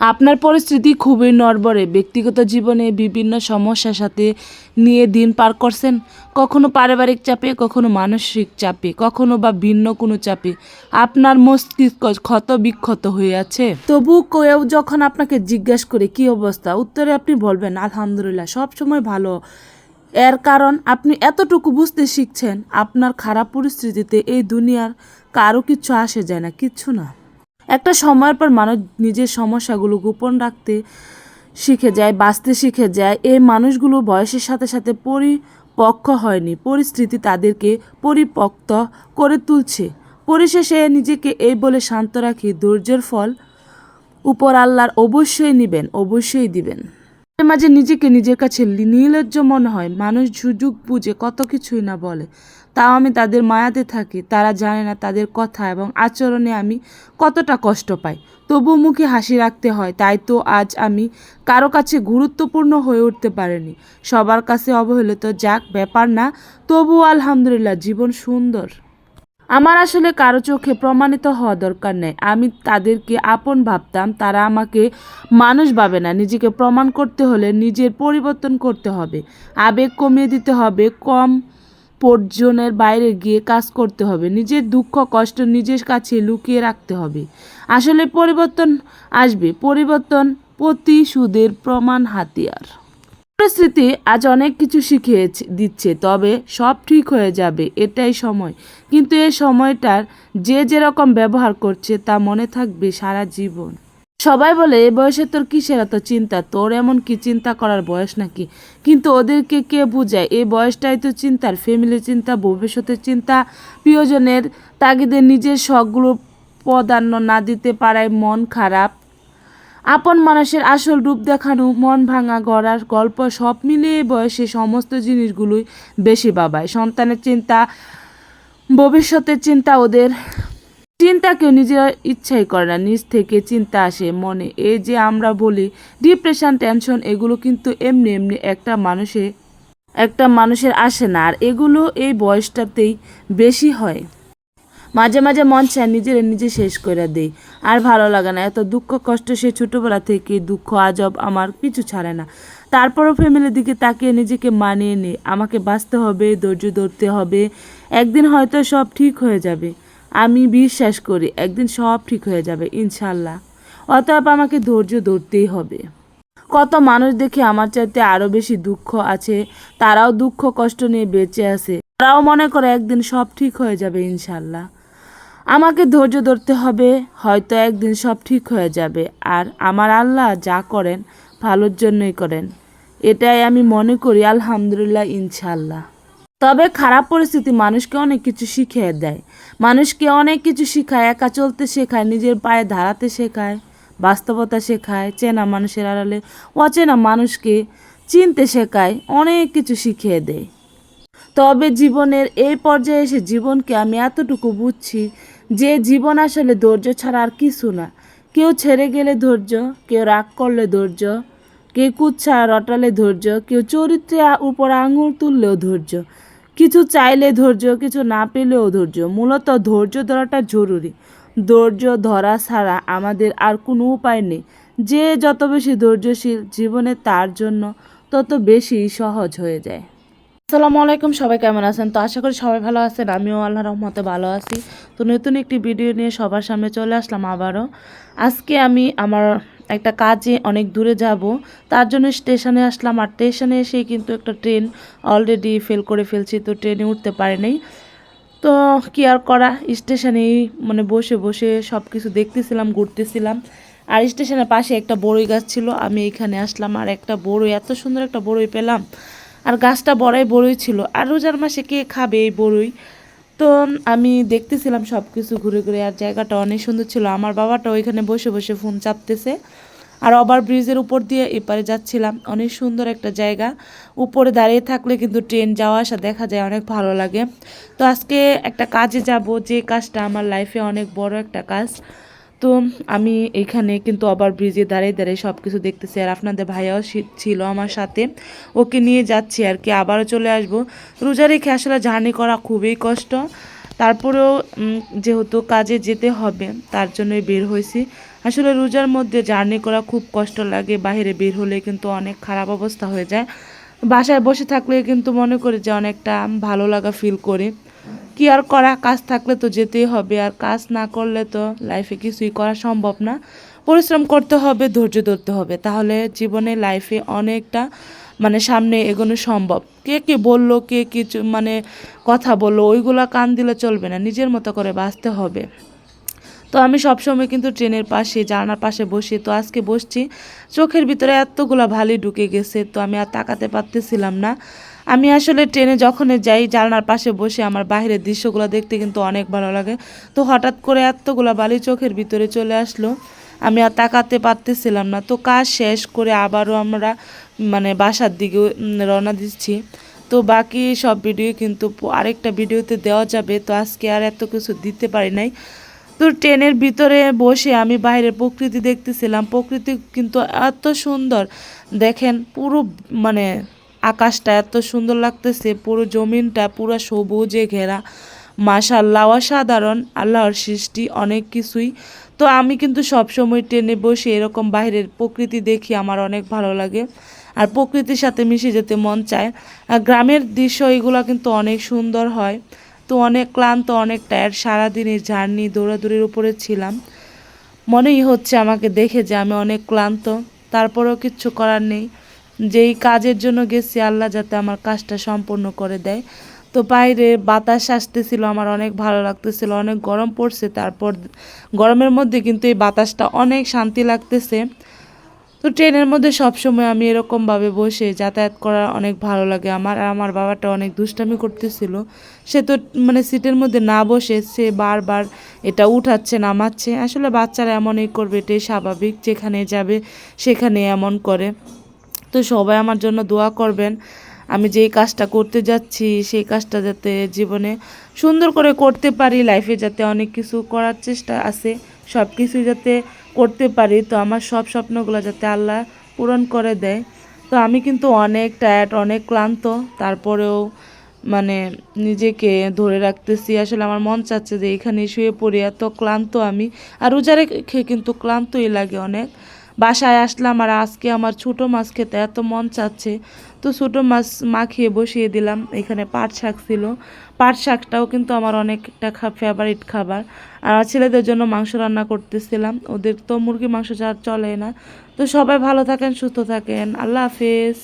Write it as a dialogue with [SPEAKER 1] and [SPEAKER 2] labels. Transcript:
[SPEAKER 1] আপনার পরিস্থিতি খুবই নড়বড়ে। ব্যক্তিগত জীবনে বিভিন্ন সমস্যার সাথে নিয়ে দিন পার করছেন। কখনো পারিবারিক চাপে, কখনো মানসিক চাপে, কখনো বা ভিন্ন কোনো চাপে। আপনার মস্তিষ্ক ক্ষত বিক্ষত হয়ে আছে। তবু কেউ যখন আপনাকে জিজ্ঞেস করে, কি অবস্থা? উত্তরে আপনি বলবেন, আলহামদুলিল্লাহ, সব সময় ভালো। এর কারণ, আপনি এতটুকু বুঝতে শিখছেন, আপনার খারাপ পরিস্থিতিতে এই দুনিয়ার কারও কিচ্ছু আসে যায় না, কিচ্ছু না। একটা সময়ের পর মানুষ নিজের সমস্যাগুলো গোপন রাখতে শিখে যায়, বাঁচতে শিখে যায়। এই মানুষগুলো বয়সের সাথে সাথে পরিপক্ক হয়নি। পরিস্থিতি তাদেরকে পরিপক্ত করে তুলছে। পরিশেষে নিজেকে এই বলে শান্ত রাখি, ধৈর্যের ফল উপর আল্লাহর অবশ্যই নিবেন, অবশ্যই দিবেন। মাঝে মাঝে নিজেকে নিজের কাছে নির্লজ্জ মনে হয়। মানুষ সুযোগ বুঝে, কত কিছুই না বলে। তাও আমি তাদের মায়াতে থাকি। তারা জানে না তাদের কথা এবং আচরণে আমি কতটা কষ্ট পাই। তবু মুখে হাসি রাখতে হয়, তাই তো আজ আমি কারও কাছে গুরুত্বপূর্ণ হয়ে উঠতে পারিনি। সবার কাছে অবহেলিত যাক, ব্যাপার না। তবু আলহামদুলিল্লাহ, জীবন সুন্দর। আমার আসলে কারও চোখে প্রমাণিত হওয়া দরকার নেই। আমি তাদেরকে আপন ভাবতাম, তারা আমাকে মানুষ ভাবে না। নিজেকে প্রমাণ করতে হলে নিজের পরিবর্তন করতে হবে। আবেগ কমিয়ে দিতে হবে, কম পর্যনের বাইরে গিয়ে কাজ করতে হবে। নিজের দুঃখ, কষ্ট নিজের কাছে লুকিয়ে রাখতে হবে। আসলে পরিবর্তন আসবে। পরিবর্তন প্রতিশোধের প্রমাণ হাতিয়ার। পরিস্থিতি আজ অনেক কিছু শিখিয়ে দিচ্ছে, তবে সব ঠিক হয়ে যাবে, এটাই সময়। কিন্তু এই সময়টার যে যেরকম ব্যবহার করছে, তা মনে থাকবে সারা জীবন। সবাই বলে, এ বয়সে তোর কিসের এত চিন্তা? তোর এমন কি চিন্তা করার বয়স নাকি? কিন্তু ওদেরকে কে বুঝায়? এই বয়সটাই তো চিন্তার ফ্যামিলি চিন্তা, ভবিষ্যতের চিন্তা, প্রিয়জনের তাগিদে নিজের শখগুলো প্রাধান্য না দিতে পারায় মন খারাপ। আপন মানুষের আসল রূপ দেখানো, মন ভাঙা, গড়ার গল্প সব মিলিয়ে বয়সে সমস্ত জিনিসগুলোই বেশি বাবায়। সন্তানের চিন্তা, ভবিষ্যতের চিন্তা ওদের। চিন্তা কেউ নিজের ইচ্ছাই করে না, নিজ থেকে চিন্তা আসে মনে। এই যে আমরা বলি ডিপ্রেশন টেনশন এগুলো কিন্তু এমনি এমনি একটা মানুষে, একটা মানুষের আসে না। আর এগুলো এই বয়সটাতেই বেশি হয়। মাঝে মাঝে মন চায় নিজের নিজে শেষ করে দেই। আর ভালো লাগে না, এত দুঃখ কষ্ট সে ছোটোবেলা থেকে দুঃখ আজব আমার পিছু ছাড়ে না। তারপরও ফ্যামিলির দিকে তাকিয়ে নিজেকে মানিয়ে নিই। আমাকে বাঁচতে হবে, ধৈর্য ধরতে হবে। একদিন হয়তো সব ঠিক হয়ে যাবে। আমি বিশ্বাস করি, একদিন সব ঠিক হয়ে যাবে, ইনশাল্লাহ। অতএব আমাকে ধৈর্য ধরতেই হবে। কত মানুষ দেখে আমার চাইতে আরও বেশি দুঃখ আছে, তারাও দুঃখ কষ্ট নিয়ে বেঁচে আছে। তারাও মনে করে একদিন সব ঠিক হয়ে যাবে, ইনশাল্লাহ। আমাকে ধৈর্য ধরতে হবে, হয়তো একদিন সব ঠিক হয়ে যাবে। আর আমার আল্লাহ যা করেন, ভালোর জন্যই করেন। এটাই আমি মনে করি, আলহামদুলিল্লাহ ইনশাল্লাহ তবে খারাপ পরিস্থিতি মানুষকে অনেক কিছু শিখিয়ে দেয়। মানুষকে অনেক কিছু শেখায়, একা চলতে শেখায়, নিজের পায়ে দাঁড়াতে শেখায়, বাস্তবতা শেখায়, চেনা মানুষের আড়ালে অচেনা মানুষকে চিনতে শেখায়, অনেক কিছু শিখিয়ে দেয়। তবে জীবনের এই পর্যায়ে এসে জীবনকে আমি এতটুকু বুঝছি যে জীবন আসলে ধৈর্য ছাড়া আর কিছু না। কেউ ছেড়ে গেলে ধৈর্য, কেউ রাগ করলে ধৈর্য, কেউ কুচ্ছা রটালে ধৈর্য, কেউ চরিত্রে উপর আঙুল তুললেও ধৈর্য। কিছু চাইলে ধৈর্য, কিছু না পেলেও ধৈর্য। মূলত ধৈর্য ধরাটা জরুরি। ধৈর্য ধরা ছাড়া আমাদের আর কোনো উপায় নেই। যে যত বেশি ধৈর্যশীল জীবনে তার জন্য তত বেশি সহজ হয়ে যায়। আসসালামু আলাইকুম, সবাই কেমন আছেন? তো আশা করি সবাই ভালো আছেন, আমিও আল্লাহ রহমতে ভালো আছি। তো নতুন একটি ভিডিও নিয়ে সবার সামনে চলে আসলাম আবারও। আজকে আমি আমার একটা কাজে অনেক দূরে যাব, তার জন্য স্টেশনে আসলাম, আর স্টেশনে এসেই কিন্তু একটা ট্রেন অলরেডি ফেল করে ফেলছি, তো ট্রেনে উঠতে পারিনি। তো কি আর করা, স্টেশনেই মানে বসে বসে সব কিছু দেখতেছিলাম, ঘুরতেছিলাম। আর স্টেশনের পাশে একটা বড়ই গাছ ছিল, আমি এখানে আসলাম, আর একটা বড়ই, এত সুন্দর একটা বড়ই পেলাম। আর গাছটা বড়াই বড়ই ছিল। আর রোজার মাসে কে খাবে এই বড়ই? তো আমি দেখতেছিলাম সব কিছু ঘুরে ঘুরে আর জায়গাটা অনেক সুন্দর ছিল। আমার বাবাটা ওইখানে বসে বসে ফোন চাপতেছে। আর ওভার ব্রিজের উপর দিয়ে এপারে যাচ্ছিলাম। অনেক সুন্দর একটা জায়গা। উপরে দাঁড়িয়ে থাকলে কিন্তু ট্রেন যাওয়া আসা দেখা যায়, অনেক ভালো লাগে। তো আজকে একটা কাজে যাব। যে কাজটা আমার লাইফে অনেক বড় একটা কাজ। তো আমি এখানে কিন্তু আবার ব্রিজে দাঁড়িয়ে দাঁড়িয়ে সব কিছু দেখতেছি আর আপনাদের ভাইয়াও ছিল আমার সাথে। ওকে নিয়ে যাচ্ছি আর কি, আবারও চলে আসব। রোজা রেখে আসলে জার্নি করা খুবই কষ্ট। তারপরেও যেহেতু কাজে যেতে হবে, তার জন্যই বের হয়েছি। আসলে রোজার মধ্যে জার্নি করা খুব কষ্ট লাগে বাইরে বের হলে কিন্তু অনেক খারাপ অবস্থা হয়ে যায়। বাসায় বসে থাকলে কিন্তু মনে করি যে অনেকটা ভালো লাগা ফিল করি। কি আর করা, কাজ থাকলে তো যেতেই হবে আর কাজ না করলে তো লাইফে কিছুই করা সম্ভব না। পরিশ্রম করতে হবে, ধৈর্য ধরতে হবে। তাহলে জীবনে লাইফে অনেকটা মানে সামনে এগোনো সম্ভব। কে কি বলল, কে কিছু মানে কথা বলল, ওইগুলা কান দিলে চলবে না, নিজের মতো করে বাঁচতে হবে। তো আমি সবসময় কিন্তু ট্রেনের পাশে, জানলার পাশে বসি, তো আজকে বসছি, চোখের ভিতরে এতগুলা ভালি ঢুকে গেছে, তো আমি আর তাকাতে পারতেছিলাম না। আমি আসলে ট্রেনে যখন যাই, জানলার পাশে বসে আমার বাইরের দৃশ্যগুলো দেখতে কিন্তু অনেক ভালো লাগে। তো হঠাৎ করে এতগুলা বালি চোখের ভিতরে চলে আসলো। আমি আর তাকাতে পারতেছিলাম না। তো কাজ শেষ করে আবারও আমরা মানে বাসার দিকে রওনা দিচ্ছি। তো বাকি সব ভিডিও কিন্তু আরেকটা ভিডিওতে দেওয়া যাবে। তো আজকে আর এত কিছু দিতে পারি নাই। তো ট্রেনের ভিতরে বসে আমি বাইরের প্রকৃতি দেখতেছিলাম। প্রকৃতি কিন্তু এত সুন্দর। দেখেন পুরো মানে আকাশটা এত সুন্দর লাগতেছে, পুরো জমিনটা পুরো সবুজে ঘেরা। মাশাল্লাহ অসাধারণ। আল্লাহর সৃষ্টি, অনেক কিছুই। তো আমি কিন্তু সবসময় ট্রেনে বসে এরকম বাইরের প্রকৃতি দেখি, আমার অনেক ভালো লাগে। আর প্রকৃতির সাথে মিশে যেতে মন চায়। আর গ্রামের দৃশ্য এগুলো কিন্তু অনেক সুন্দর হয়। তো অনেক ক্লান্ত, অনেক টায়ার্ড সারাদিনের জার্নি দৌড়াদৌড়ির উপরে ছিলাম। মনেই হচ্ছে আমাকে দেখে যে আমি অনেক ক্লান্ত। তারপরেও কিচ্ছু করার নেই। যেই কাজের জন্য গেছি, আল্লাহ যাতে আমার কাজটা সম্পূর্ণ করে দেয়। তো বাইরে বাতাস আসতেছিল, আমার অনেক ভালো লাগতেছিল, অনেক গরম পড়ছে। তারপর গরমের মধ্যে কিন্তু এই বাতাসটা অনেক শান্তি লাগতেছে। তো ট্রেনের মধ্যে সবসময় আমি এরকমভাবে বসে যাতায়াত করা অনেক ভালো লাগে আমার। আর আমার বাবাটা অনেক দুষ্টামি করতেছিল। সে তো মানে সিটের মধ্যে না বসে সে বারবার এটা উঠাচ্ছে, নামাচ্ছে। আসলে বাচ্চারা এমনই করবে, এটাই স্বাভাবিক। যেখানে যাবে, সেখানে এমন করে। তো সবাই আমার জন্য দোয়া করবেন। আমি যেই কাজটা করতে যাচ্ছি, সেই কাজটা যাতে জীবনে সুন্দর করে করতে পারি লাইফে যাতে অনেক কিছু করার চেষ্টা আছে সব কিছু যাতে করতে পারি। তো আমার সব স্বপ্নগুলো যাতে আল্লাহ পূরণ করে দেয়। তো আমি কিন্তু অনেক টায়ার্ড অনেক ক্লান্ত। তারপরেও মানে নিজেকে ধরে রাখতেছি। আসলে আমার মন চাচ্ছে যে এখানে শুয়ে পড়ি। এত ক্লান্ত আমি। আর রোজা রেখে কিন্তু ক্লান্তই লাগে অনেক। বাসায় আসলাম আর আজকে আমার ছোটো মাছ খেতে এত মন চাচ্ছে। তো ছোটো মাছ মাখিয়ে বসিয়ে দিলাম, এখানে পাট শাক ছিল। পাট শাকটাও কিন্তু আমার অনেকটা খা ফেভারিট খাবার। আর ছেলেদের জন্য মাংস রান্না করতেছিলাম। ওদের তো মুরগি মাংস চলে না। তো সবাই ভালো থাকেন, সুস্থ থাকেন। আল্লাহ হাফেজ।